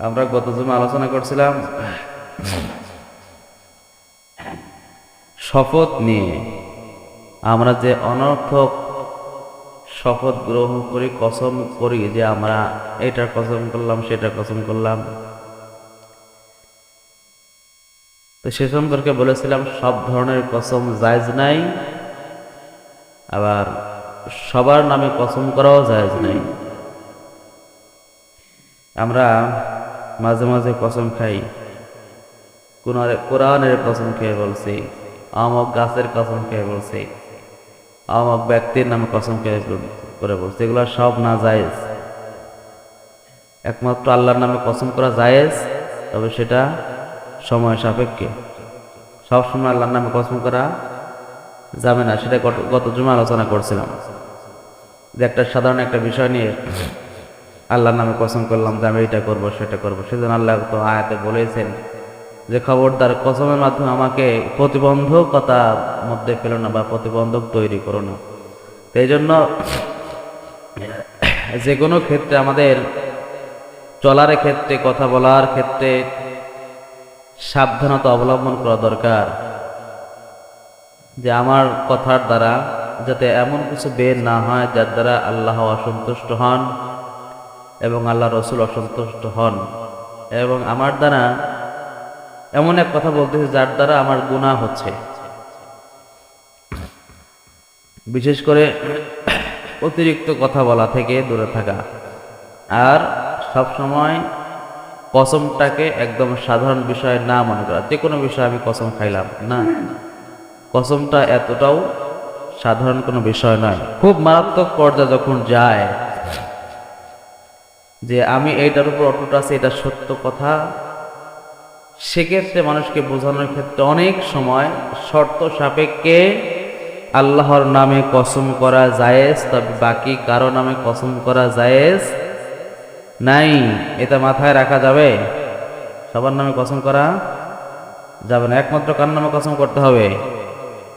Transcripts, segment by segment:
আমরা গত জমে আলোচনা করছিলাম, শপথ নিয়ে আমরা যে অনর্থক শপথ গ্রহণ করি, কসম করি যে আমরা এটার কসম করলাম, সেটা কসম করলাম। তো সে সম্পর্কে বলেছিলাম, সব ধরনের কসম জায়জ নাই, আবার সবার নামে কসম করাও জায়জ নাই। আমরা মাঝে মাঝে কসম খাই। কোরআনের কসম খেয়ে বলছি, আমক গাছের কসম খেয়ে বলছি, আমক ব্যক্তির নামে কসম খেয়ে করে বলছি। এগুলো সব না জায়েজ। একমাত্র আল্লাহর নামে কসম করা জায়েজ, তবে সেটা সময় সাপেক্ষে। সবসময় আল্লাহর নামে কসম করা যাবে না, সেটা গত জমা আলোচনা করছিলাম। যে একটা সাধারণ একটা বিষয় নিয়ে আল্লাহর নামে কসম করলাম যে আমি এটা করব, সেটা করব। সেজন্য আল্লাহ তো আয়াতে বলেছেন যে, খবরদার কসমের মাধ্যমে আমাকে প্রতিবন্ধকতার মধ্যে ফেলো না বা প্রতিবন্ধক তৈরি করো না। এই জন্য যে কোনো ক্ষেত্রে আমাদের চলার ক্ষেত্রে, কথা বলার ক্ষেত্রে সাবধানতা অবলম্বন করা দরকার। যে আমার কথার দ্বারা যাতে এমন কিছু বের না হয় যার দ্বারা আল্লাহ অসন্তুষ্ট হন। এবং আল্লাহ রসুল অসন্তুষ্ট হন। এবং আমার দ্বারা এমন এক কথা বলতেছে যার দ্বারা আমার গুনাহ হচ্ছে। বিশেষ করে অতিরিক্ত কথা বলা থেকে দূরে থাকা। আর সব সময় কসমটাকে একদম সাধারণ বিষয় না মনে করা। যে কোনো বিষয়ে আমি কসম খাইলাম। না, কসমটা এতটাও সাধারণ কোনো বিষয় নয়। খুব মারাত্মক পর্যায়ে যখন যায় যে আমি এইটার উপর অটুট আছি, এটা সত্য কথা। সেক্ষেত্রে মানুষকে বোঝানোর ক্ষেত্রে অনেক সময় শর্ত সাপেক্ষে আল্লাহর নামে কসম করা জায়েজ, তবে বাকি কারও নামে কসম করা জায়েজ নাই। এটা মাথায় রাখা যাবে। সবার নামে কসম করা যাবে না। একমাত্র কার নামে কসম করতে হবে?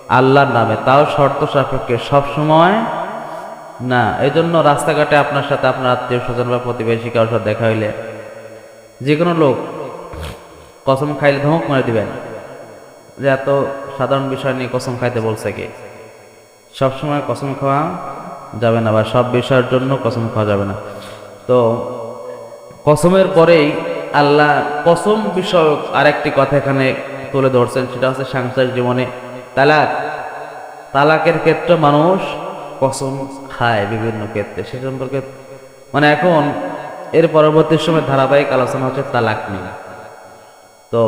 আল্লাহর নামে। তাও শর্ত সাপেক্ষে সব সময় না এই জন্য রাস্তাঘাটে আপনার সাথে আপনার আত্মীয় স্বজন বা প্রতিবেশী কারোর সাথে দেখা হইলে যে কোনো লোক কসম খাইলে ধমক মারে দিবেন। যে এত সাধারণ বিষয় নিয়ে কসম খাইতে বলছে কি? সবসময় কসম খাওয়া যাবে না বা সব বিষয়ের জন্য কসম খাওয়া যাবে না। তো কসমের পরেই আল্লাহ কসম বিষয়ক আরেকটি কথা এখানে তুলে ধরছেন, সেটা হচ্ছে সাংসারিক জীবনে তালাক। তালাকের ক্ষেত্রে মানুষ কসম খায় বিভিন্ন ক্ষেত্রে, সে সম্পর্কে মানে এখন এর পরবর্তী সময় ধারাবাহিক আলোচনা হচ্ছে তালাক নিয়ে। তো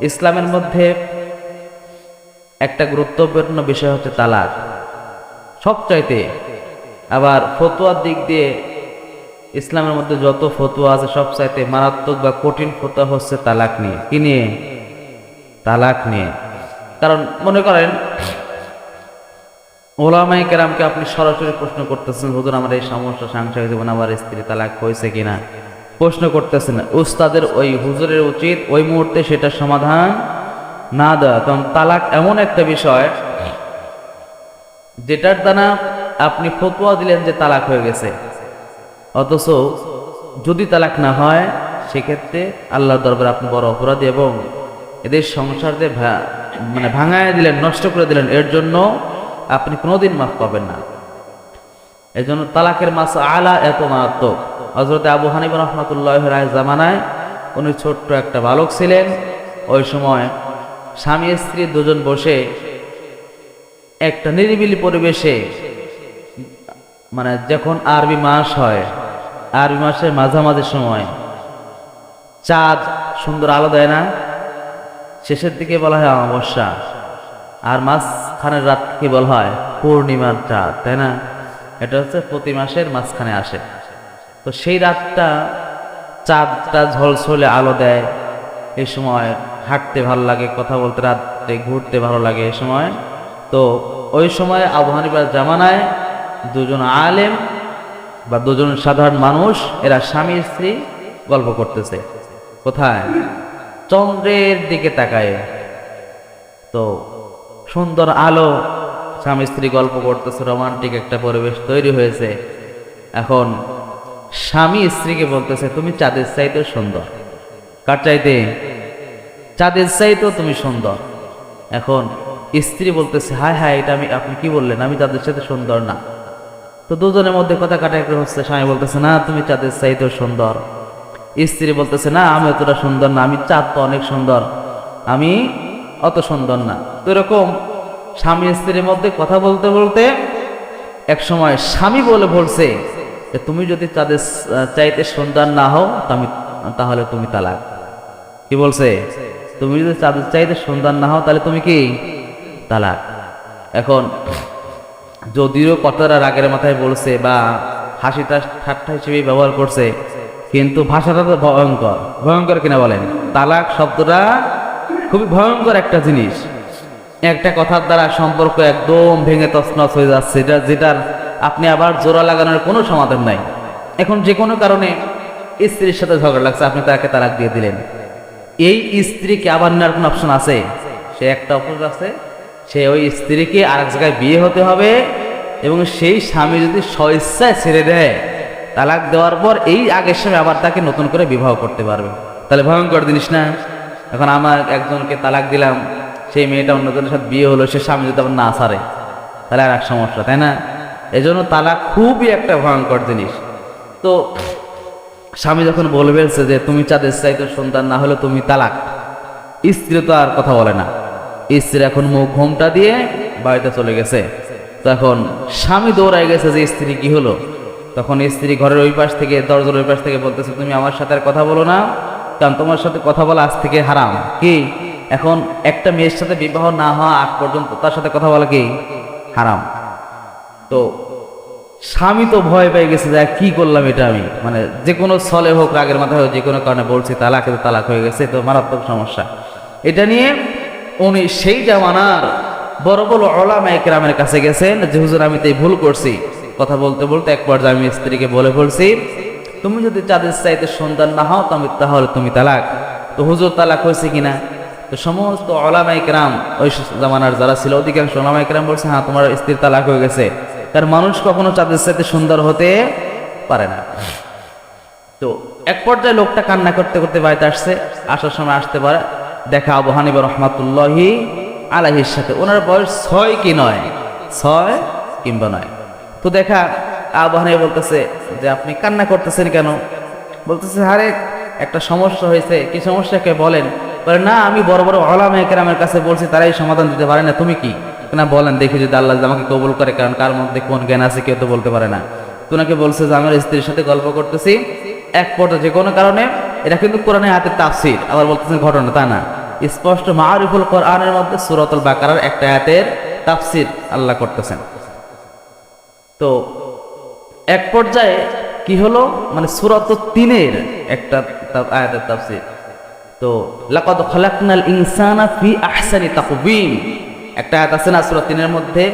ইসলামের মধ্যে একটা গুরুত্বপূর্ণ বিষয় হচ্ছে তালাক। সবচাইতে আবার ফতুয়ার দিক দিয়ে ইসলামের মধ্যে যত ফতুয়া আছে, সবচাইতে মারাত্মক বা কঠিন ফতুয়া হচ্ছে তালাক নিয়ে। কি নিয়ে? তালাক নিয়ে। কারণ মনে করেন ওলামাই কেরামকে আপনি সরাসরি প্রশ্ন করতেছেন, হুজুর, আমার এই সমস্যা সাংসারিক জীবন আমার স্ত্রী তালাক হয়েছে কিনা? প্রশ্ন করতেছেন, উস্তাদের ওই হুজুরের উচিত ওই মুহূর্তে সেটা সমাধান না দেওয়া। কারণ তালাক এমন একটা বিষয় যেটার দ্বারা আপনি ফতুয়া দিলেন যে তালাক হয়ে গেছে। অথচ যদি তালাক না হয়, সেক্ষেত্রে আল্লাহর দরবার আপনি বড় অপরাধী এবং এদের সংসার যে মানে ভাঙায় দিলেন, নষ্ট করে দিলেন, এর জন্য আপনি কোনোদিন মাফ পাবেন না। এই জন্য তালাকের মাস আলা এত মারাত্মক। হজরত আবু হানিব রহমতুল্লাহ রায় জামানায় উনি ছোট্ট একটা বালক ছিলেন। ওই সময় স্বামী স্ত্রী দুজন বসে একটা নিরিবিলি পরিবেশে মানে যখন আরবি মাস হয়, আরবি মাসের মাঝামাঝি সময়, চাঁদ সুন্দর আলো দেয় না। শেষের দিকে বলা হয় অমাবস্যা। আর মাঝখানের রাত কি বলা হয়? পূর্ণিমার চাঁদ তাই না? এটা হচ্ছে প্রতি মাসের মাঝখানে আসে। তো সেই রাতটা চাঁদটা ঝলসলে আলো দেয়। এই সময় হাঁটতে ভালো লাগে, কথা বলতে, রাত্রে ঘুরতে ভালো লাগে এই সময়। তো ওই সময় আবহানিবার জামানায় দুজন আলেম বা দুজন সাধারণ মানুষ, এরা স্বামী, স্ত্রী গল্প করতেছে। কোথায়? চন্দ্রের দিকে তাকায়। তো সুন্দর আলো। স্বামী স্ত্রী গল্প করতেছে, রোমান্টিক একটা পরিবেশ তৈরি হয়েছে। এখন স্বামী স্ত্রীকে বলতেছে, তুমি চাঁদের চাইতে সুন্দর। কার চাইতে? চাঁদের চাইতেও তুমি সুন্দর। এখন স্ত্রী বলতেছে, হায় হায়, এটা আমি, আপনি কি বললেন? আমি চাঁদের সাথে সুন্দর না। তো দুজনের মধ্যে কথা কাটাকাটি হচ্ছে। স্বামী বলতেছে, না, তুমি চাঁদের চাইতেও সুন্দর। স্ত্রী বলতেছে, না, আমি অতটা সুন্দর না। আমি চাঁদ তো অনেক সুন্দর। আমি অত সুন্দর না। তো এরকম স্বামী স্ত্রীর মধ্যে কথা বলতে বলতে এক সময় স্বামী বলে বলছে যে তুমি যদি আহ, চাইতে সুন্দর না হও আমি তাহলে তুমি তালাক। কি বলছে? তুমি যদি চাঁদের চাইতে সুন্দর না হও তাহলে তুমি কি তালাক? এখন যদিও কথাটা রাগের মাথায় বলছে বা হাসিটা ঠাট্টা হিসেবে ব্যবহার করছে কিন্তু ভাষাটা তো ভয়ঙ্কর। ভয়ঙ্কর কিনা বলেন? তালাক শব্দটা খুবই ভয়ঙ্কর একটা জিনিস। একটা কথার দ্বারা সম্পর্ক একদম ভেঙে তছনছ হয়ে যাচ্ছে, যেটা, যেটার আপনি আবার জোড়া লাগানোর কোনো সমাধান নাই। এখন যে কোনো কারণে স্ত্রীর সাথে ঝগড়া লাগছে, আপনি তাকে তালাক দিয়ে দিলেন। এই স্ত্রীকে আবার নেওয়ার কোনো অপশন আছে? সে একটা অপশন আছে, সে ওই স্ত্রীকে আরেক জায়গায় বিয়ে হতে হবে এবং সেই স্বামী যদি স্বইচ্ছায় ছেড়ে দেয়, তালাক দেওয়ার পর এই আগের স্বামী আবার তাকে নতুন করে বিবাহ করতে পারবে। তাহলে ভয়ঙ্কর জিনিস না? এখন আমার একজনকে তালাক দিলাম, সেই মেয়েটা অন্যজনের সাথে বিয়ে হলো, সে স্বামী যদি আবার না সারে তাহলে আর এক সমস্যা, তাই না? এই জন্য তালাক খুবই একটা ভয়ঙ্কর জিনিস। তো স্বামী যখন বলে ফেলছে যে, তুমি চাঁদের চাইতে সন্তান, না হলে তুমি তালাক। স্ত্রী তো আর কথা বলে না। স্ত্রী এখন মুখ ঘোমটা দিয়ে বাড়িতে চলে গেছে। তখন স্বামী দৌড়ায় গেছে যে, স্ত্রী, কি হলো? তখন স্ত্রী ঘরের ওই পাশ থেকে, দরজার ওই পাশ থেকে বলতেছে, তুমি আমার সাথে আর কথা বলো না। কারণ তোমার সাথে কথা বলা আজ থেকে হারাম। কি? এখন একটা মেয়ের সাথে বিবাহ না হওয়া আগ পর্যন্ত তার সাথে কথা বলা কি? হারাম। তো স্বামী তো ভয় পেয়ে গেছে যে কি করলাম এটা আমি? মানে যে কোনো ছলে হোক, রাগের মাথায় হোক, যে কোনো কারণে বলছি, তালাক তালাক হয়ে গেছে, তো মারাত্মক সমস্যা। এটা নিয়ে উনি সেই জামানার বড় বড় ওলামা একরামের কাছে গেছেন যে, হুজুর, আমি তো ভুল করছি। কথা বলতে বলতে এক পর্যায়ে আমি স্ত্রীকে বলে বলছি তুমি যদি চাঁদের চাইতে সন্তান না হও তুমি তাহলে তুমি তালাক। তো হুজুর তালাক হয়েছে কিনা? তো সমস্ত ওলামা একরাম ওই জামানার যারা ছিল, অধিকাংশ ওলামা একরাম বলছে হ্যাঁ তোমার স্ত্রীর তালাক হয়ে গেছে। কারণ মানুষ কখনো চাঁদের সাথে সুন্দর হতে পারে না। তো এক পর্যায়ে লোকটা কান্না করতে করতে বাড়িতে আসছে, আসার সময় আসতে পারে। দেখা আবু হানিবা রহমাতুল্লাহি আলাহির সাথে। ওনার বয়স ছয় কি নয়? ছয় কিংবা নয়। তো দেখা আবু হানিবা বলতেছে যে, আপনি কান্না করতেছেন কেন? বলতেছে, আরে, একটা সমস্যা হয়েছে। কি সমস্যাকে বলেন? বলে, না, আমি বড় বড় আলাম একরামের কাছে বলছি, তারাই সমাধান দিতে পারে না। তুমি কি? না, বলেন, দেখি যদি আল্লাহ আমাকে কবুল করে, কারণ কার মধ্যে কোন জ্ঞান আছে কেউ তো বলতে পারে না। তোনাকে বলছে যে, আমার স্ত্রীর সাথে গল্প করতেছি, এক পর্যায়ে যে কোনো কারণে, এটা কিন্তু কোরআনে হাতে তাফসির। আবার বলতেছেন, ঘটনা তা না। স্পষ্ট মারিফুল কোরআনের মধ্যে সুরতুল বাকারার একটা আয়াতের তাফসির আল্লাহ করতেছেন। তো এক পর্যায়ে কি হলো? মানে সুরত তিনের একটা আয়াতের তাফসির। তো লাকাদ খালাকনাল ইনসানা ফি আহসানি তাকবীম। একটা আয়াত আছে না সূরা তিনের মধ্যে?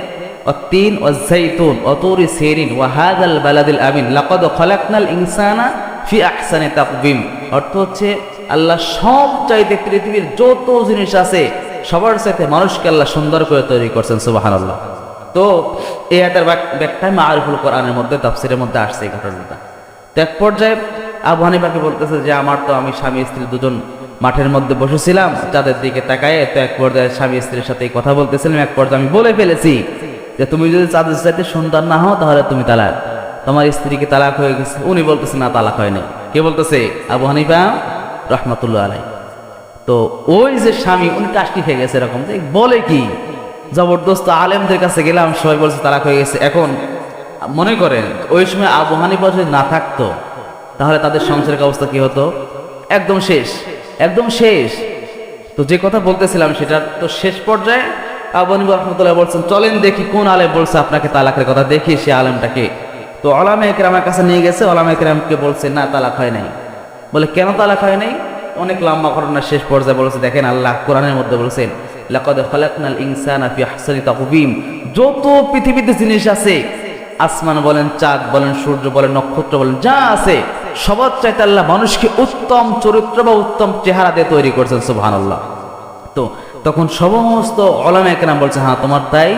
অতিন ওয়াজাইতুন অতুরি সিরিন, ওয়া হাযাল বালাদিল আমিন। লাকাদ খালাকনাল ইনসানা ফি আহসানি তাকবীম। অর্থ হচ্ছে আল্লাহ সব চাইতে পৃথিবীর যত জিনিস আছে, সবার সাথে মানুষকে আল্লাহ সুন্দর করে তৈরি করছেন, সুবহানাল্লাহ। তো এই আয়াতের ব্যাখ্যায় মারিফুল কোরআনের মধ্যে, তাফসিরের মধ্যে আসছে এই ঘটনাটা। তো এক পর্যায়ে আবু হানিফাকে বলতেছে যে, আমার তো আমি স্বামী, স্ত্রী দুজন মাঠের মধ্যে বসেছিলাম চাঁদের দিকে তাকায় তো এক পর্যায়ে স্বামী, স্ত্রীর সাথে কথা বলতেছিলাম। এক পর্যায়ে আমি বলে ফেলেছি যে, তুমি যদি চাঁদের সাথে সুন্দর না হও, তাহলে তুমি তালাক। তোমার স্ত্রীকে তালাক হয়ে গেছে? উনি বলতেছে, না, তালাক হয়নি। কে বলতেছে? আবু হানিফা রহমতুল্লাহ আলাই তো ওই যে স্বামী, উনি টাস্টি খেয়ে গেছে এরকম। বলে কি? জবরদস্ত আলেমদের কাছে গেলাম, সবাই বলছে, তালাক হয়ে গেছে। এখন মনে করেন, ওই সময় আবু হানিফা যদি না থাকতো, তাহলে তাদের সংসারের অবস্থা কি হতো? একদম শেষ একদম শেষ। তো যে কথা বলতেছিলাম সেটা তো শেষ পর্যায়ে আবু হানিফা রহমতুল্লাহ বলছেন, চলেন দেখি কোন আলেম বলছে আপনাকে তালাকের কথা, দেখি সে আলেমটাকে তো অলামে একরামের কাছে নিয়ে গেছে অলামে একরামকে বলছে, না, তালাক হয় নাই। বলে, কেন তালাক হয় নাই? অনেক লম্বা ঘটনা শেষ পর্যায়ে বলেছে, দেখেন আল্লাহ কোরআনের মধ্যে বলেছেন লাকাদ খালাকনাল ইনসানা ফি আহসানি তাকবীম যত পৃথিবীতে জিনিস আছে, আসমান বলেন, চাঁদ বলেন, সূর্য বলেন, নক্ষত্র বলেন, যা আছে, সবার চাইতে আল্লাহ মানুষকে উত্তম চরিত্র বা উত্তম চেহারা দিয়ে তৈরি করছেন, সুবহানাল্লাহ। তো তখন সমস্ত অলামা একরাম বলছে হ্যাঁ তোমার তাই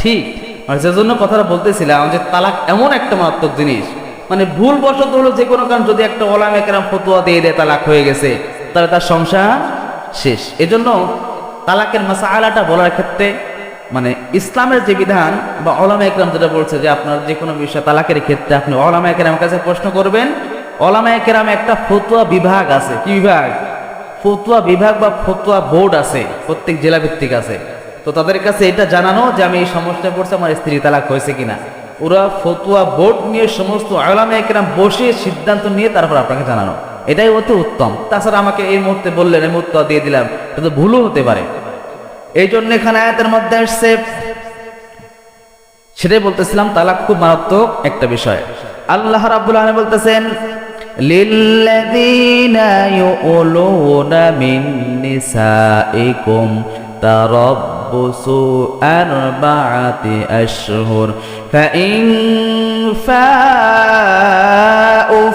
ঠিক। মানে যে জন্য কথাটা বলতেছিলাম যে তালাক এমন একটা মারাত্মক জিনিস। মানে ভুল বশত হলো যে কোনো কারণ যদি একটা ওলাম একরাম ফতুয়া দিয়ে দেয়, তালাক হয়ে গেছে, তাহলে তার সংসার শেষ। এজন্য তালাকের মাসা আলাটা বলার ক্ষেত্রে মানে ইসলামের যে বিধান বা ওলামা একরাম যেটা বলছে যে আপনার যে কোনো বিষয় তালাকের ক্ষেত্রে আপনি ওলামা একরামের কাছে প্রশ্ন করবেন, ওলামা একরাম একটা ফতুয়া বিভাগ আছে। কি বিভাগ? ফতুয়া বিভাগ বা ফতুয়া বোর্ড আছে, প্রত্যেক জেলা ভিত্তিক আছে। তো তাদের কাছে এটা জানানো যে আমি এই সমস্যায় পড়ছি, আমার স্ত্রী তালাক হয়েছে কিনা। ওরা ফতুয়া বোর্ড নিয়ে সমস্ত আলামা একরাম বসে সিদ্ধান্ত নিয়ে তারপর আপনাকে জানানো। এটাই অতি উত্তম। তাছাড়া আমাকে এই মুহূর্তে বললেন এই মুহূর্তে দিয়ে দিলাম। এটা তো ভুলও হতে পারে। এই জন্য এখানে আয়াতের মধ্যে আসছে, সেটাই বলতেছিলাম, তালাক খুব মারাত্মক একটা বিষয়। আল্লাহ রাব্বুল আলামিন বলতেছেন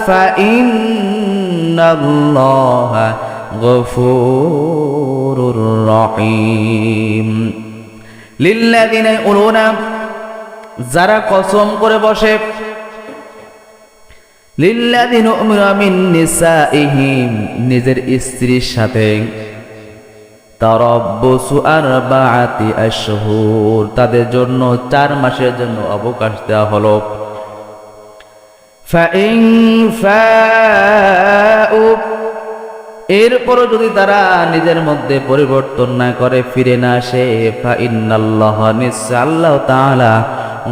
ফাইন্নাল্লাহা গফুরুর রহিম। লিল্লাযীনা ইউলুনা যারা কসম করে বসে, লিল্লাযিন উমিরা মিন নিসাইহিম নিজের স্ত্রীর সাথে, তারাব্বুসু আরবাআতি আশহুর, তাদের জন্য চার মাসের জন্য অবকাশ দেওয়া হলো। ফাইন ফাউ এরপরও যদি তারা নিজের মধ্যে পরিবর্তন না করে, ফিরে না আসে, ফাইন্নাল্লাহ নিশ্চয় আল্লাহ তাআলা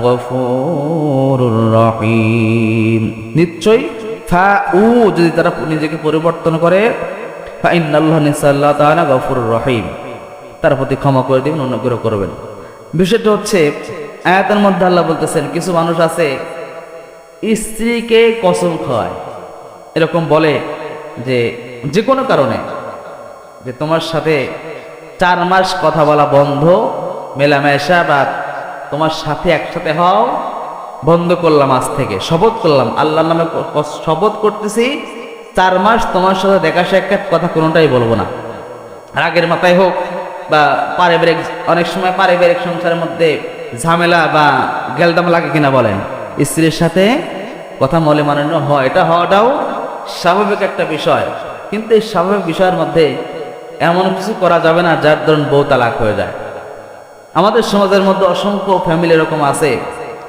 গফুরুর রহিম। নিশ্চয়ই ফা উ যদি তারা নিজেকে পরিবর্তন করে, ফাইন্নাল্লাহ নিশ্চয় আল্লাহ তাআলা গফুরুর রহিম। তার প্রতি ক্ষমা করে দিবেন, অনুগ্রহ করবেন। বিষয়টা হচ্ছে, আয়াতের মধ্যে আল্লাহ বলতেছেন, কিছু মানুষ আছে, স্ত্রীকে কসম খায় এরকম বলে যে যে কোনো কারণে, যে তোমার সাথে চার মাস কথা বলা বন্ধ, মেলামেশা বা তোমার সাথে একসাথে হও বন্ধ করলাম আজ থেকে, শপথ করলাম, আল্লাহর নামে শপথ করতেছি, চার মাস তোমার সাথে দেখা সাক্ষাৎ কথা কোনোটাই বলব না। রাগের মাথায় হোক বা পারিবারিক, অনেক সময় পারিবারিক সংসারের মধ্যে ঝামেলা বা গেলদাম লাগে কিনা বলেন, স্ত্রীর সাথে কথা মলে মানানো হয়, এটা হওয়াটাও স্বাভাবিক একটা বিষয়। কিন্তু এই স্বাভাবিক বিষয়ের মধ্যে এমন কিছু করা যাবে না যার ধরুন বউ তালাক হয়ে যায়। আমাদের সমাজের মধ্যে অসংখ্য ফ্যামিলি এরকম আছে,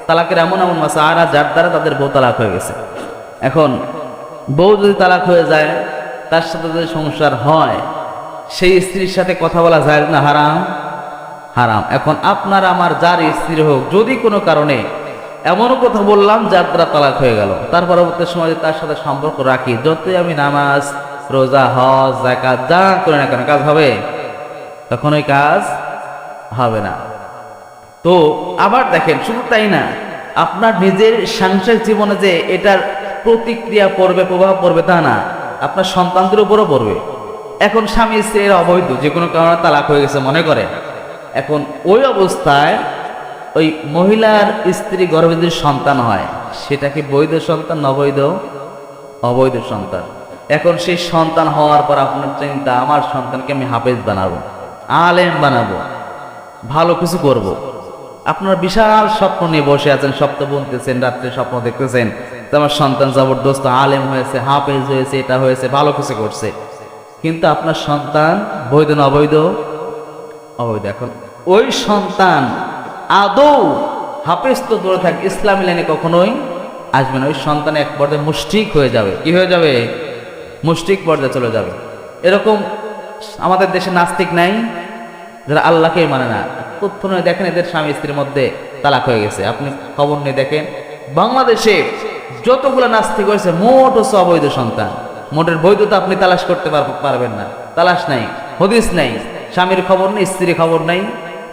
তালাকের এমন এমন আছে আর যার দ্বারা তাদের বউ তালাক হয়ে গেছে। এখন বউ যদি তালাক হয়ে যায়, তার সাথে যদি সংসার হয়, সেই স্ত্রীর সাথে কথা বলা যায় না হারাম? হারাম। এখন আপনার আমার যার স্ত্রী হোক, যদি কোনো কারণে এমনও কথা বললাম যার দ্বারা তালাক হয়ে গেল, তার পরবর্তী সময় তার সাথে সম্পর্ক রাখি, যতই আমি নামাজ রোজা, হজ জাকাত যা করে না কেন কাজ হবে তখন ওই কাজ হবে না। তো আবার দেখেন, শুধু তাই না, আপনার নিজের সাংসারিক জীবনে যে এটার প্রতিক্রিয়া পড়বে, প্রভাব পড়বে তা না, আপনার সন্তানদের উপরও পড়বে। এখন স্বামী স্ত্রীর অবৈধ, যে কোনো কারণে তালাক হয়ে গেছে, মনে করেন এখন ওই অবস্থায় ওই মহিলার স্ত্রী গর্ভে সন্তান হয়, সেটা কি বৈধ সন্তান, অবৈধ? অবৈধ সন্তান। এখন সেই সন্তান হওয়ার পর আপনার চিন্তা, আমার সন্তানকে আমি হাফেজ বানাবো, আলেম বানাবো, ভালো কিছু করব। আপনার বিশাল স্বপ্ন নিয়ে বসে আছেন, স্বপ্ন বুনতেছেন, রাত্রে স্বপ্ন দেখতেছেন আমার সন্তান জবরদস্ত আলেম হয়েছে, হাফেজ হয়েছে, এটা হয়েছে, ভালো কিছু করছে। কিন্তু আপনার সন্তান বৈধ না অবৈধ? অবৈধ। এখন ওই সন্তান আদৌ হাফেজ তো দূরে থাক, ইসলামী লাইনে কখনোই আসবে না। ওই সন্তান এক পর্যায়ে মুষ্টিক হয়ে যাবে। কি হয়ে যাবে? মুষ্টিক পর্যায়ে চলে যাবে। এরকম আমাদের দেশে নাস্তিক নাই, যারা আল্লাহকেই মানে না। নয় দেখেন এদের স্বামী স্ত্রীর মধ্যে তালাক হয়ে গেছে। আপনি খবর নিয়ে দেখেন, বাংলাদেশে যতগুলো নাস্তিক হয়েছে মোট হচ্ছে অবৈধ সন্তান। মোটের বৈধতা আপনি তালাশ করতে পার- পারবেন না। তালাশ নাই, হদিস নাই, স্বামীর খবর নেই, স্ত্রীর খবর নাই।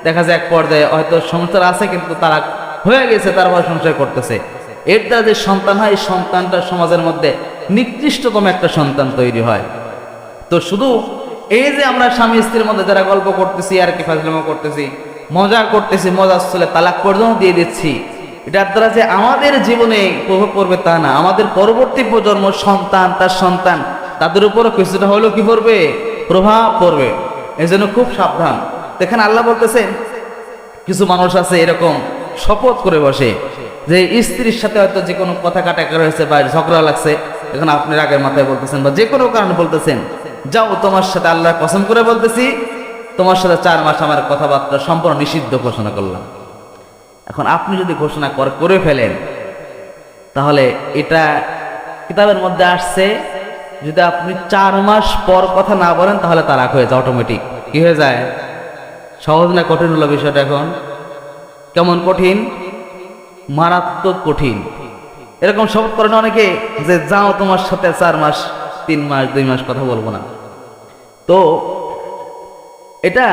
দেখা যায় এক পর্যায়ে হয়তো সংসার আছে, কিন্তু তালাক হয়ে গেছে, তারপর সংসার করতেছে। এর দ্বারা যে সন্তান হয় সন্তানটা সমাজের মধ্যে নিকৃষ্টতম একটা সন্তান তৈরি হয়। তো শুধু এই যে আমরা স্বামী স্ত্রীর মধ্যে যারা গল্প করতেছি আর কি ফাজলামো করতেছি, মজা করতেছি, মজা চলে তালাক পর্যন্ত দিয়ে দিচ্ছি, এটার দ্বারা যে আমাদের জীবনে প্রভাব পড়বে তা না। আমাদের পরবর্তী প্রজন্ম সন্তান, তার সন্তান, তাদের উপরও কিছুটা হলেও কি পড়বে? প্রভাব পড়বে। এই জন্য খুব সাবধান। দেখেন আল্লাহ বলতেছেন কিছু মানুষ আছে এরকম শপথ করে বসে যে স্ত্রীর সাথে হয়তো যে কোনো কথা কাটাকাটি হয়েছে বা ঝগড়া লাগছে এখন আপনি রাগের মাথায় বলতেছেন বা যে কোনো কারণে বলতেছেন, যাও তোমার সাথে আল্লাহ কসম করে বলতেছি, তোমার সাথে চার মাস আমার কথাবার্তা সম্পূর্ণ নিষিদ্ধ ঘোষণা করলাম। এখন আপনি যদি ঘোষণা কর- করে ফেলেন, তাহলে এটা কিতাবের মধ্যে আসছে, যদি আপনি চার মাস পর কথা না বলেন, তাহলে তার তারাক হয়ে যায় অটোমেটিক কি হয়ে যায়? সহজ না কঠিন হলো বিষয়টা এখন? কেমন কঠিন? মারাত্মক কঠিন। এরকম শপথ করেন অনেকে যে যাও তোমার সাথে চার মাস, তিন মাস, দুই মাস কথা বলব না। তো এটা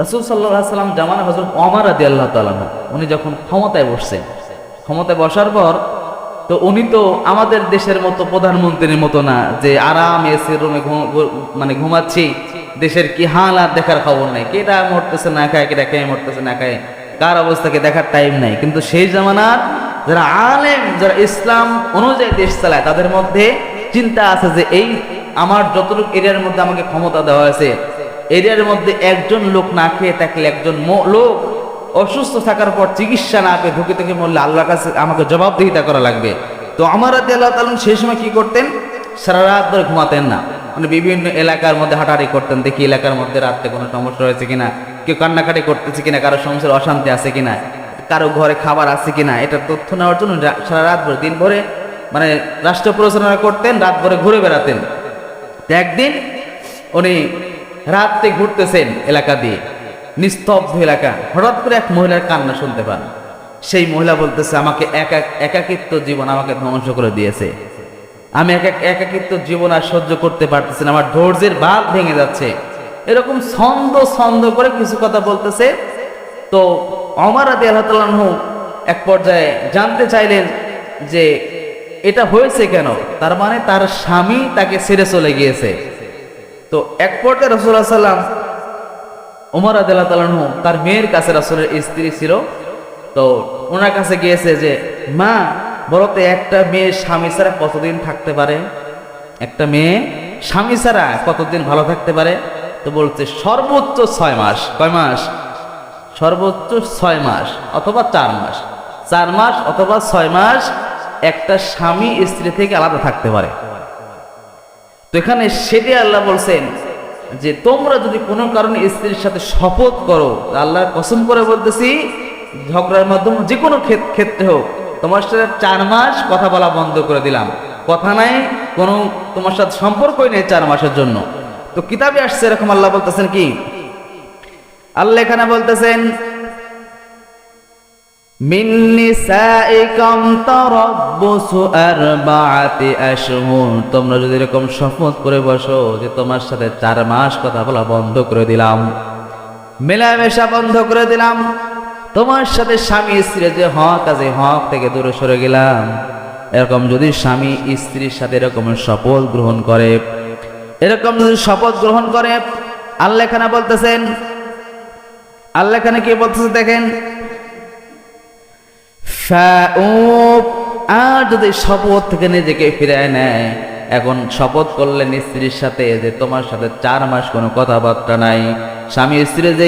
রাসুল সাল্লাহ সাল্লাম জামান হজরত অমর আদি আল্লাহ তালান উনি যখন ক্ষমতায় বসছেন, ক্ষমতায় বসার পর তো উনি তো আমাদের দেশের মতো প্রধানমন্ত্রীর মতো না, যে আরাম এসির রুমে মানে ঘুমাচ্ছি, দেশের কি হাল আর দেখার খবর নাই কেটা মরতেছে না খায় কেটা খেয়ে মরতেছে না খায়, কার অবস্থাকে দেখার টাইম নাই। কিন্তু সেই জামানার যারা আলেম, যারা ইসলাম অনুযায়ী দেশ চালায়, তাদের মধ্যে চিন্তা আছে যে এই আমার যতটুকু এরিয়ার মধ্যে আমাকে ক্ষমতা দেওয়া হয়েছে, এরিয়ার মধ্যে একজন লোক না খেয়ে থাকলে একজন লোক অসুস্থ থাকার পর চিকিৎসা না পেয়ে ঢুকে থেকে মরলে আল্লাহর কাছে আমাকে জবাবদিহিতা করা লাগবে। তো আমার রাতে আল্লাহ তালন সেই সময় কী করতেন? সারা রাত ধরে ঘুমাতেন না। মানে বিভিন্ন এলাকার মধ্যে হাঁটাহাঁটি করতেন, দেখি এলাকার মধ্যে রাত্রে কোনো সমস্যা হয়েছে কিনা, কেউ কান্নাকাটি করতেছে কিনা, কারও সংসার অশান্তি আছে কিনা। কারও ঘরে খাবার আছে কিনা, এটার তথ্য নেওয়ার জন্য সারা রাত ভরে দিন ভরে মানে রাষ্ট্র পরিচালনা করতেন, রাত ভরে ঘুরে বেড়াতেন। একদিন উনি রাত্রে ঘুরতেছেন এলাকা দিয়ে, নিস্তব্ধ এলাকা। হঠাৎ করে এক মহিলার কান্না শুনতে পান। সেই মহিলা বলতেছে, আমাকে একা একাকিত্ব জীবন আমাকে ধ্বংস করে দিয়েছে। আমি এক এক একাকিত্ব জীবন আর সহ্য করতে পারতেছি না, আমার ধৈর্যের বাদ ভেঙে যাচ্ছে। এরকম ছন্দ ছন্দ করে কিছু কথা বলতেছে। তো অমর আদি আল্লাহ এক পর্যায়ে জানতে চাইলেন যে এটা হয়েছে কেন? তার মানে তার স্বামী তাকে ছেড়ে চলে গিয়েছে। তো এক পর্যায়ে রসুল্লাহ সাল্লাম ওমর আদাল্লাহ তালানহু তার মেয়ের কাছে রাসুলের স্ত্রী ছিল। তো ওনার কাছে গিয়েছে যে, মা বলতে একটা মেয়ে স্বামী ছাড়া কতদিন থাকতে পারে? একটা মেয়ে স্বামী ছাড়া কতদিন ভালো থাকতে পারে? তো বলছে, সর্বোচ্চ ছয় মাস। কয় মাস? সর্বোচ্চ ছয় মাস অথবা চার মাস। চার মাস অথবা ছয় মাস একটা স্বামী স্ত্রী থেকে আলাদা থাকতে পারে। তো এখানে সেটি আল্লাহ বলছেন যে তোমরা যদি কোনো কারণে স্ত্রীর সাথে শপথ করো আল্লাহর কসম করে বলতেছি, ঝগড়ার মাধ্যমে যে কোনো ক্ষেত- ক্ষেত্রে হোক, তোমার সাথে চার মাস কথা বলা বন্ধ করে দিলাম। কথা নাই, কোনো তোমার সাথে সম্পর্কই নেই চার মাসের জন্য। তো কিতাবে আসছে এরকম আল্লাহ বলতেছেন কি আল্লাহ এখানে বলতেছেন তোমরা যদি এরকম শপথ করে বসো যে তোমার সাথে চার মাস কথা বলা বন্ধ করে দিলাম, মেলামেশা বন্ধ করে দিলাম, তোমার সাথে স্বামী স্ত্রী যে হক আছে হক থেকে দূরে সরে গেলাম। এরকম যদি স্বামী স্ত্রীর সাথে এরকম শপথ গ্রহণ করে, এরকম যদি শপথ গ্রহণ করে, আল্লাহ এখানে বলতেছেন আল্লাহ এখানে কি বলতেছে দেখেন? আর যদি শপথ থেকে নিজেকে ফিরায় নেয়, এখন শপথ করলেন স্ত্রীর সাথে যে তোমার সাথে চার মাস কোনো কথাবার্তা নাই, স্বামী স্ত্রী যে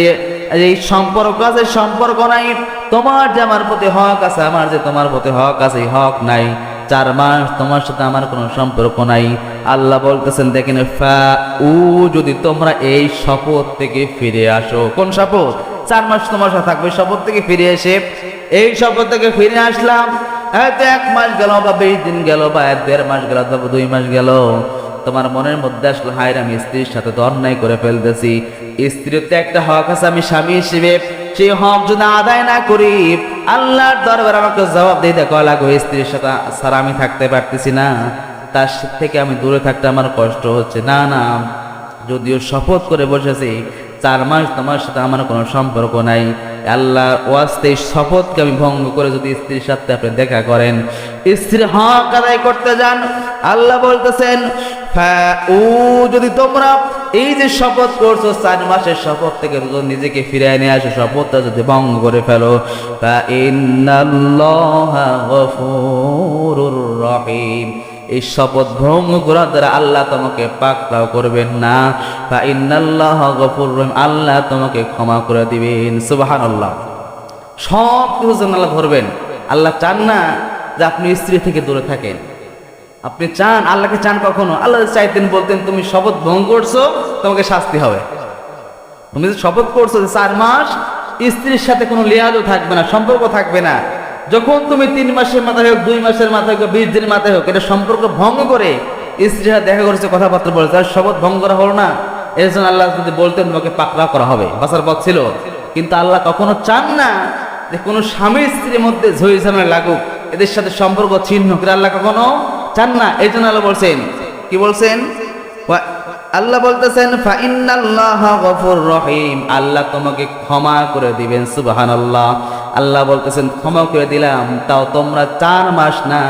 এই সম্পর্ক আছে, সম্পর্ক নাই, তোমার যে আমার প্রতি হক আছে, আমার যে তোমার প্রতি হক আছে হক নাই, চার মাস তোমার সাথে আমার কোনো সম্পর্ক নাই। আল্লাহ বলতেছেন, দেখেন ফা উ যদি তোমরা এই শপথ থেকে ফিরে আসো, কোন শপথ? চার মাস তোমার সাথে থাকবে। শপথ থেকে ফিরে এসে এই শপথ থেকে ফিরে আসলাম। হয়তো এক মাস গেল বা বিশ দিন গেল বা এক দেড় মাস গেল অথবা দুই মাস গেল। তোমার মনের মধ্যে আসলো, হায় আমি স্ত্রীর সাথে তো অন্যায় করে ফেলতেছি। স্ত্রীর তো একটা হক আছে, আমি স্বামী হিসেবে সেই হক যদি আদায় না করি, আল্লাহর দরবার আমাকে জবাব দিতে কয় লাগবে স্ত্রীর সাথে স্যার আমি থাকতে পারতেছি না। তার থেকে আমি দূরে থাকতে আমার কষ্ট হচ্ছে। না না, যদিও শপথ করে বসেছি চার মাস তোমার সাথে আমার কোনো সম্পর্ক নাই। আল্লাহ ওয়াস্তে শপথকে আমি ভঙ্গ করে যদি স্ত্রীর সাথে আপনি দেখা করেন স্ত্রীর হক আদায় করতে যান। আল্লাহ বলতেছেন উ, যদি তোমরা এই যে শপথ করছ, চার মাসের শপথ থেকে নিজেকে ফিরে নিয়ে আসো, শপথটা যদি ভঙ্গ করে ফেলো তা রহিম। এই শপথ ভঙ্গ করার দ্বারা আল্লাহ তোমাকে পাকড়াও করবেন না। বা ইন্নাল্লাহ গফুর রহিম, আল্লাহ তোমাকে ক্ষমা করে দিবেন। সুবাহান আল্লাহ সব কিছু যেন আল্লাহ ধরবেন। আল্লাহ চান না যে আপনি স্ত্রী থেকে দূরে থাকেন। আপনি চান আল্লাহকে চান কখনো? আল্লাহ চাইতেন, বলতেন, তুমি শপথ ভঙ্গ করছ, তোমাকে শাস্তি হবে। তুমি যে শপথ করছ যে চার মাস স্ত্রীর সাথে কোনো লিয়াজও থাকবে না, সম্পর্ক থাকবে না যখন তুমি তিন মাসের মাথায় হোক, দুই মাসের মাথায় হোক, বিশ দিনের মাথায় হোক, এটা সম্পর্ক ভঙ্গ করে স্ত্রীর দেখা করেছে, কথাবার্তা বলেছে, তার শপথ ভঙ্গ করা হলো না। এর জন্য আল্লাহ যদি বলতেন, তোমাকে পাকড়া করা হবে। বাসার পথ ছিল। কিন্তু আল্লাহ কখনো চান না যে কোনো স্বামী স্ত্রীর মধ্যে ঝই লাগুক, এদের সাথে সম্পর্ক ছিন্ন করে আল্লাহ কখনো চান না। এই জন্য আল্লাহ বলছেন, কি বলছেন? আল্লাহ বলতেছেন, ফাইন্নাল্লাহ গফুর রহিম। আল্লাহ তোমাকে ক্ষমা করে দিবেন, সুবহানাল্লাহ। আল্লাহ বলতেছেন, ক্ষমা করে দিলাম, তাও তোমরা চার মাস না।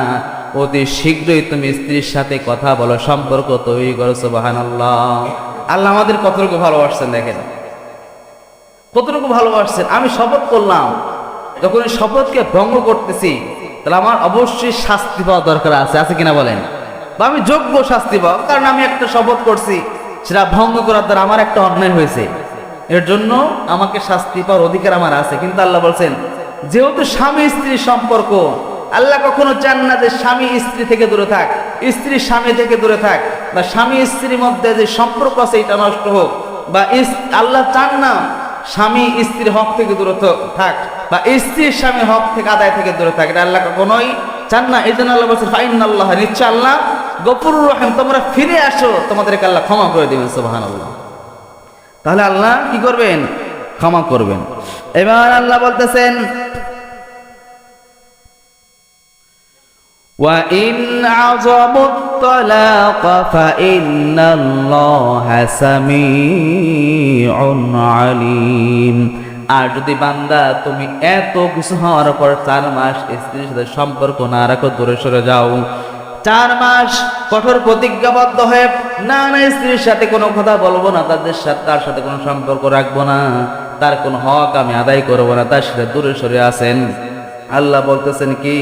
অতি শীঘ্রই তুমি স্ত্রীর সাথে কথা বলো, সম্পর্ক তৈরি করো, সুবহানাল্লাহ। আল্লাহ আমাদের কতটুকু ভালোবাসছেন দেখেন। কতটুকু ভালোবাসছেন? আমি শপথ করলাম, যখন এই শপথকে ভঙ্গ করতেছি, তাহলে আমার অবশ্যই শাস্তি পাওয়া দরকার আছে আছে কিনা বলেন? বা আমি যোগ্য শাস্তি পাওয়া কারণ আমি একটা শপথ করছি, সেটা ভঙ্গ করার দ্বারা আমার একটা অন্যায় হয়েছে। এর জন্য আমাকে শাস্তি পাওয়ার অধিকার আমার আছে। কিন্তু আল্লাহ বলছেন, যেহেতু স্বামী স্ত্রীর সম্পর্ক, আল্লাহ কখনো চান না যে স্বামী স্ত্রী থেকে দূরে থাক, স্ত্রী স্বামী থেকে দূরে থাক, বা স্বামী স্ত্রীর মধ্যে যে সম্পর্ক আছে এটা নষ্ট হোক, বা আল্লাহ চান না স্বামী স্ত্রীর হক থেকে দূরে থাক, বা স্ত্রীর স্বামী হক থেকে আদায় থেকে দূরে থাক। এটা আল্লাহ কখনোই চান না। এই জন্য আল্লাহ বলছে ফাইন আল্লাহ নিশ্চয় আল্লাহ গফুর রহিম, তোমরা ফিরে আসো। তোমাদেরকে আল্লাহ ক্ষমা করে দেবেন সুবাহান আল্লাহ তাহলে আল্লাহ কি করবেন ক্ষমা করবেন এবার আল্লাহ বলতেছেন وإن عظموا الطلاق فإن الله سميع عليم আর যদি বান্দা তুমি এত কিছু হওয়ার পর চার মাস স্ত্রীর সাথে সম্পর্ক না রাখো দূরে সরে যাও চার মাস কঠোর প্রতিজ্ঞাবদ্ধ হয়ে না না স্ত্রীর সাথে কোনো কথা বলব না, তাদের সাথে তার সাথে কোনো সম্পর্ক রাখব না। তার কোনো হক আমি আদায় করব না, তার সাথে দূরে সরে আসেন আল্লাহ বলতেছেন কি,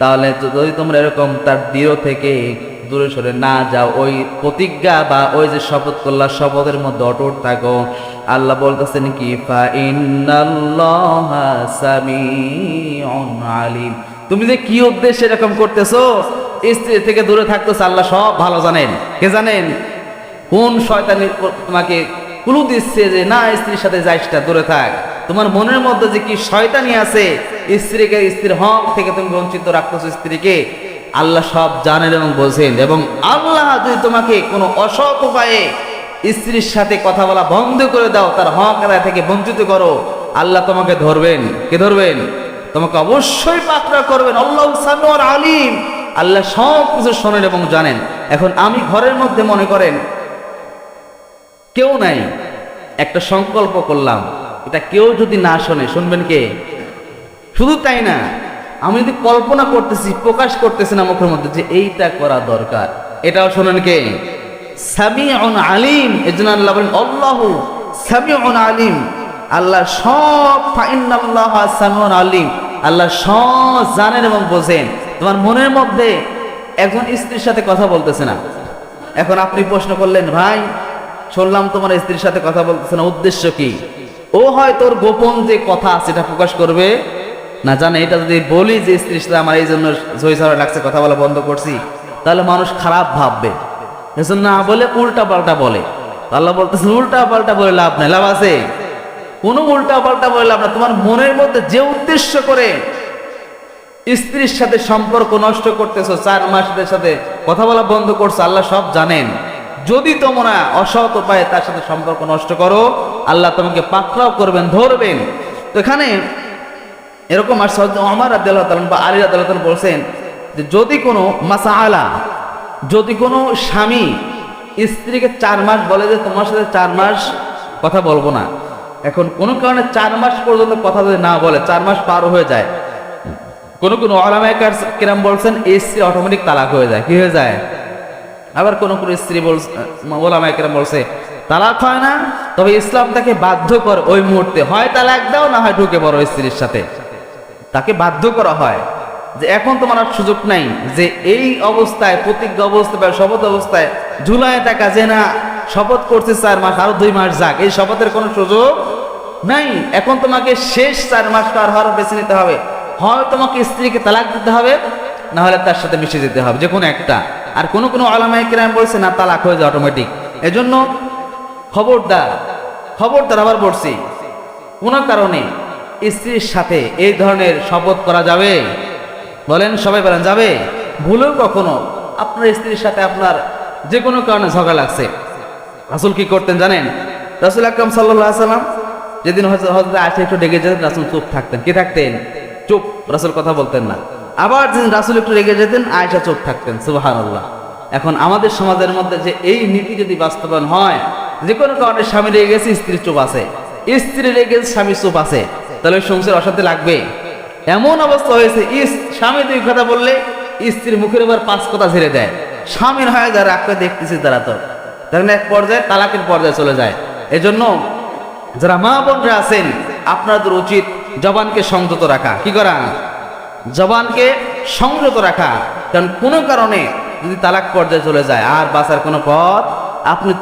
তাহলে যদি তোমরা এরকম তার দৃঢ় থেকে দূরে সরে না যাও, ওই প্রতিজ্ঞা বা ওই যে শপথ করলা, শপথের মধ্যে অটুট থাকো। আল্লাহ বলতেছেন কি আলিম। তুমি যে কি উদ্দেশ্যে এরকম করতেছো? স্ত্রী থেকে দূরে থাকতো আল্লাহ সব ভালো জানেন। কে জানেন? কোন শয়তানি তোমাকে কুলু দিচ্ছে যে, না, স্ত্রীর সাথে যাইস না, দূরে থাক। তোমার মনের মধ্যে যে কি শয়তানি আছে, স্ত্রীকে, স্ত্রীর হক থেকে তুমি বঞ্চিত রাখতেছো স্ত্রীকে, আল্লাহ সব জানেন এবং বোঝেন। এবং আল্লাহ যদি তোমাকে কোনো অসৎ উপায়ে স্ত্রীর সাথে কথা বলা বন্ধ করে দাও, তার হক আদায় থেকে বঞ্চিত করো, আল্লাহ তোমাকে ধরবেন। কে ধরবেন? তোমাকে অবশ্যই পাকড়া করবেন। আল্লাহ আলিম। আল্লাহ সব কিছু শোনেন এবং জানেন। এখন আমি ঘরের মধ্যে মনে করেন, কেউ নাই, একটা সংকল্প করলাম, এটা কেউ যদি না শোনে, শুনবেন কে? শুধু তাই না, আমি যদি কল্পনা করতেছি, প্রকাশ করতেছি না মুখের মধ্যে যে এইটা করা দরকার। এটাও শোনেন কে? সামিউন আলিম এজন্য আল্লাহ বলেন, আল্লাহু আলিম। আল্লাহ সব ফাইনাল্লাহ সামিউন আলিম। আল্লাহ সব জানেন এবং বোঝেন। তোমার মনের মধ্যে একজন স্ত্রীর সাথে কথা বলতেছে না। এখন আপনি প্রশ্ন করলেন, ভাই, শুনলাম তোমার স্ত্রীর সাথে কথা বলতেছে না, উদ্দেশ্য কি? ও হয় তোর গোপন যে কথা সেটা প্রকাশ করবে? না জানে, এটা যদি বলি যে স্ত্রীর সাথে আমার এই জন্য ঝইঝড়া লাগছে, কথা বলা বন্ধ করছি, তাহলে মানুষ খারাপ ভাববে। না বলে উল্টা পাল্টা বলে আল্লাহ বলতেছে উল্টা পাল্টা বলে লাভ নাই, লাভ আছে? কোনো উল্টা পাল্টা বলে লাভ না তোমার মনের মধ্যে যে উদ্দেশ্য করে স্ত্রীর সাথে সম্পর্ক নষ্ট করতেছো, চার মাসের সাথে কথা বলা বন্ধ করছ, আল্লাহ সব জানেন। যদি তোমরা অসৎ উপায়ে তার সাথে সম্পর্ক নষ্ট করো, আল্লাহ তোমাকে পাকড়াও করবেন, ধরবেন। তো এখানে এরকম আর আমার আদালত বা আলী আদালত বলছেন যে, যদি কোনো মাসা আলা যদি কোনো স্বামী স্ত্রীকে চার মাস বলে যে, তোমার সাথে চার মাস কথা বলব না। এখন কোনো কারণে চার মাস পর্যন্ত কথা যদি না বলে, চার মাস পার হয়ে যায় কোন কোন ওলামাইকার কিরাম বলছেন, এই স্ত্রী অটোমেটিক তালাক হয়ে যায়। কি হয়ে যায়? আবার কোন কোন স্ত্রী বলছে ওলামাই কিরাম বলছে, তালাক হয় না, তবে ইসলাম তাকে বাধ্য কর ওই মুহূর্তে। হয় তালাক দাও, না হয় ঢুকে পড়ো স্ত্রীর সাথে। তাকে বাধ্য করা হয়। যে এখন তোমার আর সুযোগ নাই যে এই অবস্থায়, প্রতিজ্ঞা অবস্থায় বা শপথ অবস্থায় ঝুলায় থাকা যে না, শপথ করছে চার মাস, আরও দুই মাস যাক। এই শপথের কোনো সুযোগ নাই। এখন তোমাকে শেষ চার মাস পার হওয়ার বেছে নিতে হবে। হয় তোমাকে স্ত্রীকে তালাক দিতে হবে না হলে তার সাথে মিশে যেতে হবে, যে কোনো একটা। আর কোনো কোনো আলামাই কিরাম বলছে, না, তালাক হয়ে যায় অটোমেটিক এজন্য খবরদার খবরদার আবার বলছি, কোনো কারণে স্ত্রীর সাথে এই ধরনের শপথ করা যাবে? বলেন, সবাই বলেন, যাবে? ভুলেও কখনো আপনার স্ত্রীর সাথে আপনার যে কোনো কারণে ঝগড়া লাগছে। রাসুল কি করতেন জানেন? রাসুল আকরম সাল্লাহ সাল্লাম যেদিন হজরত আসে একটু ডেকে যেতেন, রাসুল চুপ থাকতেন। কি থাকতেন? চুপ, রাসুল কথা বলতেন না। আবার যেদিন রাসুল একটু রেগে যেতেন আয়সা চুপ থাকতেন সুবাহান আল্লাহ এখন আমাদের সমাজের মধ্যে যে এই নীতি যদি বাস্তবায়ন হয়, যে কোনো কারণে স্বামী রেগে গেছে, স্ত্রী চুপ আছে। স্ত্রী রেগে গেছে, স্বামী চুপ আছে। তাহলে সংসার অশান্তি লাগবে। এমন অবস্থা হয়েছে স্বামী দুই কথা বললে, স্ত্রীর মুখের উপর পাঁচ কথা ঝেড়ে দেয়। স্বামীর হয় যারা রাখতে দেখতেছিস তারা তো। তখন এক পর্যায়ে তালাকের পর্যায়ে চলে যায়। এজন্য যারা মা বোনরা আছেন, আপনাদের উচিত জবানকে সংযত রাখা। কি করা? জবানকে সংযত রাখা। কারণ কোনো কারণে যদি তালাক পর্যায়ে চলে যায়, আর বাঁচার কোনো পথ আপনি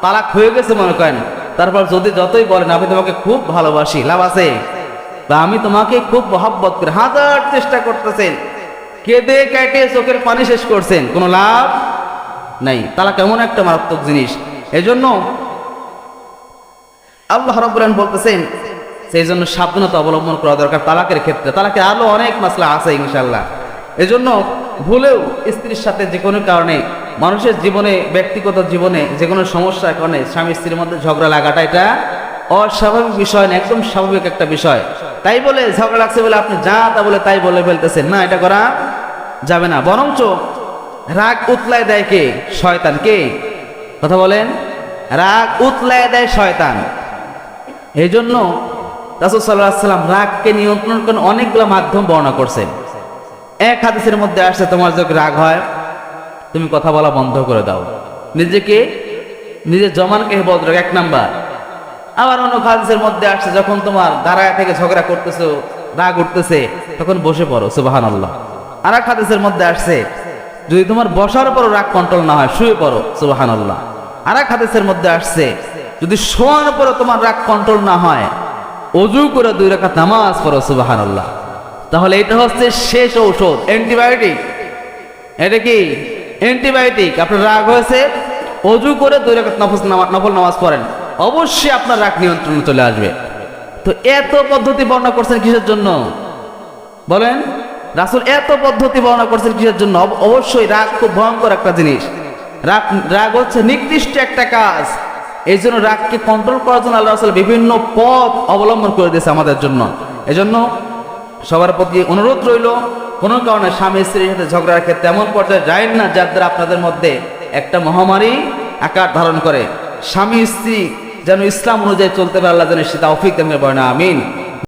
তালাক হয়ে গেছে মনে করেন, তারপর যদি যতই বলেন, আমি তোমাকে খুব ভালোবাসি, লাভ আছে। বা, আমি তোমাকে খুব মহব্বত করে। হাজার চেষ্টা করতেছেন। কেঁদে কেটে চোখের পানি শেষ করছেন। কোনো লাভ নাই। তালাক এমন একটা মারাত্মক জিনিস। এজন্য আল্লাহ রব্বুরান বলতেছেন সেই জন্য সাবধানতা অবলম্বন করা দরকার তালাকের ক্ষেত্রে। তালাকে আরও অনেক মাসলা আছে ইনশাল্লাহ এজন্য ভুলেও স্ত্রীর সাথে যে কোনো কারণে, মানুষের জীবনে, ব্যক্তিগত জীবনে যে কোনো সমস্যার কারণে স্বামী স্ত্রীর মধ্যে ঝগড়া লাগাটা এটা অস্বাভাবিক বিষয় না, একদম স্বাভাবিক একটা বিষয়। তাই বলে ঝগড়া লাগছে বলে আপনি যা তা বলে তাই বলে ফেলতেছেন। না, এটা করা যাবে না। বরঞ্চ রাগ উতলায় দেয় কে? শয়তান। কে? কথা বলেন। রাগ উতলায় দেয় শয়তান। এই জন্য রাসুল সাল্লাহ সাল্লাম রাগকে নিয়ন্ত্রণ করেন অনেকগুলো মাধ্যম বর্ণনা করছেন। এক হাদিসের মধ্যে আসছে, তোমার যখন রাগ হয়, তুমি কথা বলা বন্ধ করে দাও। নিজেকে, নিজের জমানকে হেফাজত রাখো। এক নাম্বার। আবার অন্য হাদিসের মধ্যে আসছে, যখন তোমার দাঁড়ায় থেকে ঝগড়া করতেছো, রাগ উঠতেছে, তখন বসে পড়ো। সুবাহান আল্লাহ আর এক হাদিসের মধ্যে আসছে, যদি তোমার বসার পরও রাগ কন্ট্রোল না হয়, শুয়ে পড়ো। সুবাহান আল্লাহ আর এক হাদিসের মধ্যে আসছে, যদি শোয়ার পরও তোমার রাগ কন্ট্রোল না হয় অজু করে দুই রেখা নামাজ পড়ো সুবাহান আল্লাহ তাহলে এটা হচ্ছে শেষ ঔষধ। অ্যান্টিবায়োটিক এটা কি? অ্যান্টিবায়োটিক আপনার রাগ হয়েছে? অজু করে দুই রেখা নফল নফল নামাজ পড়েন। অবশ্যই আপনার রাগ নিয়ন্ত্রণে চলে আসবে। তো এত পদ্ধতি বর্ণনা করছেন কিসের জন্য? বলেন। রাসুল এত পদ্ধতি বর্ণনা করছেন কিসের জন্য? অবশ্যই রাগ খুব ভয়ঙ্কর একটা জিনিস। রাগ রাগ হচ্ছে নির্দিষ্ট একটা কাজ। এই জন্য রাগকে কন্ট্রোল করার জন্য আল্লাহ রাসুল বিভিন্ন পথ অবলম্বন করে দিয়েছে আমাদের জন্য। এজন্য সবার প্রতি অনুরোধ রইল, কোনো কারণে স্বামী স্ত্রীর সাথে ঝগড়ার ক্ষেত্রে এমন পর্যায়ে যায় না যার দ্বারা আপনাদের মধ্যে একটা মহামারী আকার ধারণ করে। স্বামী স্ত্রী যেন ইসলাম অনুযায়ী চলতে পারে, আল্লাহ যেন সেটা অফিক তেমনি বয় না আমিন।